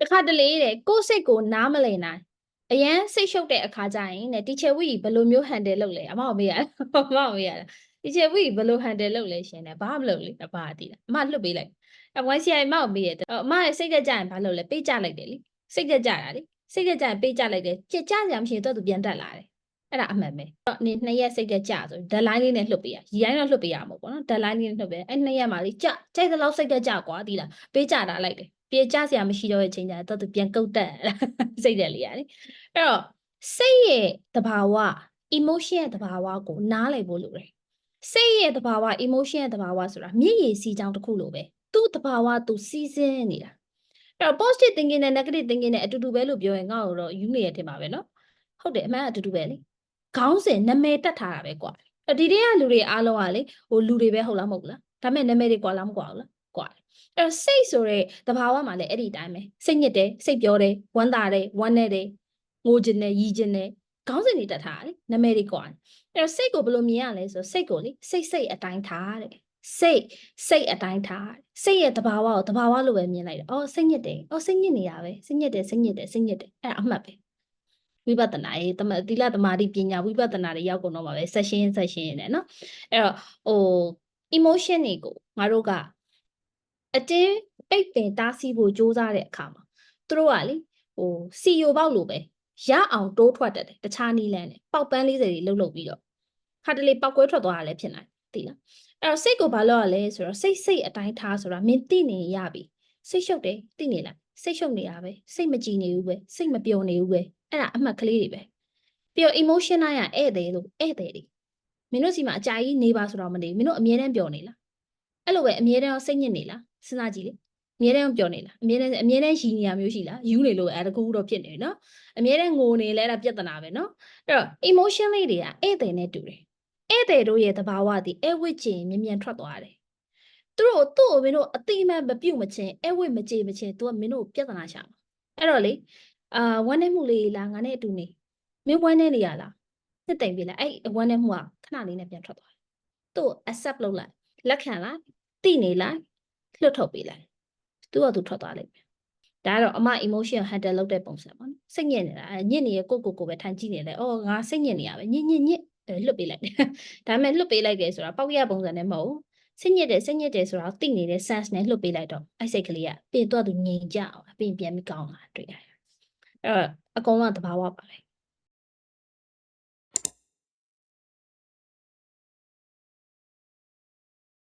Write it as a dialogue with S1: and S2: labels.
S1: တခါတလေတဲ့ကိုယ့်စိတ်ကိုနားမလည်နိုင်အရန်စိတ်ရှုပ်တဲ့အခါကျရင်တဲ့ teacher ဝီဘယ်လိုမျိုး handle လုပ်လဲအမမေးရအမမေးရ teacher ဝီဘယ်လို handle လုပ်လဲရှင်တဲ့ဘာမှမလုပ်လေအဘာတည်လားအမလွတ်ပေးလိုက်အဝိုင်းဆရာမကိုမေးရတယ်အမရဲ့စိတ်ကကြရင်ဘာလုပ်လဲပေးကြလိုက်တယ်လေစိတ်ကကြတာလေစိတ်ကကြရင်ပေးကြလိုက်တယ်ကြကြကြမရှိရင်တော့သူပြန်တက်လာတယ်အဲ့ဒါအမှန်ပဲတော့နေနှစ်ရက်စိတ်ကကြဆိုဒက်လိုင်းလေးနဲ့လွတ်ပေးရရီတိုင်းတော့လွတ်ပေးရမှာပေါ့နော်ဒက်လိုင်းလေးနဲ့လွတ်ပေးအဲ့နှစ်ရက်မှလေကြကြိုက်တဲ့လောက်စိတ်ကကြကွာတည်လားပေးကြတာလိုက်တယ် ပြေကြစရာမရှိတော့တဲ့ချိန်ကျတော့သူပြန်ကုတ်တက်စိတ်တယ်လေရတယ်အဲ့တော့စိတ်ရဲ့တဘာဝ emotion ရဲ့တဘာဝကိုနားလည်ဖို့လိုတယ်စိတ်ရဲ့တဘာဝ emotion ရဲ့တဘာဝဆိုတာမျက်ရည်စီးကြောင်းတစ်ခုလိုပဲသူ့တဘာဝသူစီးစင်းနေတာအဲ့တော့ positive thinking နဲ့ negative thinking နဲ့အတူတူပဲလို့ပြောရင်ငါ့ကိုတော့ယူနေရထင်ပါပဲเนาะဟုတ်တယ်အမှန်အတူတူပဲလေခေါင်းစဉ်နာမည်တက်ထားတာပဲကွာအဲ့ဒီတည်းကလူတွေအားလုံးကလေဟိုလူတွေပဲဟုတ်လားမဟုတ်ဘူးလားဒါပေမဲ့နာမည်တွေကွာလားမကွာဘူးလားကွာတယ် အဲ့တော့စိတ်ဆိုတဲ့တဘာဝမှာလည်းအဲ့ဒီအတိုင်းပဲစိတ်ညစ်တယ်စိတ်ပြောတယ်ဝမ်းသာတယ်ဝမ်းနေတယ်ငိုခြင်းနဲ့ရီခြင်းနဲ့ခေါင်းစဉ်တွေတက်ထားတာလေနာမည်တွေကွာတယ်အဲ့တော့စိတ်ကိုဘယ်လိုမြင်ရလဲဆိုစိတ်ကိုလေစိတ်စိတ်အတိုင်းထားတဲ့စိတ်စိတ်အတိုင်းထားတဲ့စိတ်ရဲ့တဘာဝကိုတဘာဝလိုပဲမြင်လိုက်တယ်အော်စိတ်ညစ်တယ်အော်စိတ်ညစ်နေတာပဲစိတ်ညစ်တယ်စိတ်ညစ်တယ်စိတ်ညစ်တယ်အဲ့ဒါအမှတ်ပဲဝိပဿနာရေးတမသီလသမာဓိပညာဝိပဿနာတွေရောက်ကုန်တော့မှာပဲ session session နဲ့နော်အဲ့တော့ဟို emotion တွေကိုငါတို့က အတင်းပိတ်ပင်တားဆီးဖို့ကြိုးစားတဲ့အခါမှာသူတို့ကလေဟိုစီယိုပေါက်လို့ပဲရအောင်တိုးထွက်တတ်တယ်တခြားနည်းလမ်းနဲ့ပေါက်ပန်း40တွေလှုပ်လှုပ်ပြီးတော့ခါတလေပေါက်ကွဲထွက်သွားတာလည်းဖြစ်နိုင်သိလားအဲ့တော့စိတ်ကိုဘာလုပ်ရလဲဆိုတော့စိတ်စိတ်အတိုင်းထားဆိုတာမင်းသိနေရပြီစိတ်ရှုပ်တယ်သိနေလားစိတ်ရှုပ်နေတာပဲစိတ်မကြည်နေဘူးပဲစိတ်မပျော်နေဘူးပဲအဲ့ဒါအမှတ်ကလေးတွေပဲပြီးတော့ emotion တိုင်းကဧည့်သည်လို့ဧည့်သည်တွေမင်းတို့စီမှာအကြာကြီးနေပါဆိုတော့မနေဘူးမင်းတို့အမြဲတမ်းပျော်နေလား အဲ့လိုပဲအမြဲတမ်းစိတ်ညစ်နေလားစဉ်းစားကြည့်လေအမြဲတမ်းပျော်နေလားအမြဲတမ်းအမြဲတမ်းရှိနေရမျိုးရှိလားယူနေလို့အဲတကူတော့ဖြစ်နေနော်အမြဲတမ်းငိုနေလဲအဲ့ဒါပြဿနာပဲနော်အဲ့တော့ emotion လေးတွေကဧည့်သည်နဲ့တူတယ်ဧည့်သည်တို့ရဲ့သဘာဝသည်အဲဝစ်ချင်မြ мян ထွက်သွားတယ်သူတို့သူ့ကိုမင်းတို့အတိအမှန်မပြုတ်မချင်းအဲဝစ်မကြေမချင်း तू ကမင်းတို့ပြဿနာရှာမှာအဲ့တော့လေအာဝမ်းနေမှုလေးလားငါနဲ့အတူနေမင်းဝမ်းနေနေရလားနှစ်သိမ့်ပြီလားအဲ့ဝမ်းနေမှုကခဏလေးနဲ့ပြန်ထွက်သွားတယ်သူ့ accept လုပ်လိုက်လက်ခံလိုက် တိနေလိုက်လွတ်ထုတ်ပေးလိုက်သူ့ကသူထွက်သွားလိမ့်မယ်ဒါကတော့အမ emotion handle လုပ်တဲ့ပုံစံပေါ့နော်စိတ်ညစ်နေတာအဲညစ်နေတဲ့ကိုယ့်ကိုယ်ကိုယ်ပဲထိုင်ကြည့်နေတယ်အော်ငါစိတ်ညစ်နေရပဲညစ်ညစ်ညစ်အဲလွတ်ပေးလိုက်တယ်ဒါပေမဲ့လွတ်ပေးလိုက်တယ်ဆိုတာပေါက်ရပုံစံနဲ့မဟုတ်ဘူးစိတ်ညစ်တယ်စိတ်ညစ်တယ်ဆိုတာကိုသိနေတဲ့ sense နဲ့လွတ်ပေးလိုက်တော့အဲ့စိတ်ကလေးကပြင်တော့သူငြိမ်ကြအောင်အပြင်ပြန်ပြီးကောင်းလာတွေ့ရတယ်အဲ့တော့အကုန်လုံးကသဘာဝပါပဲ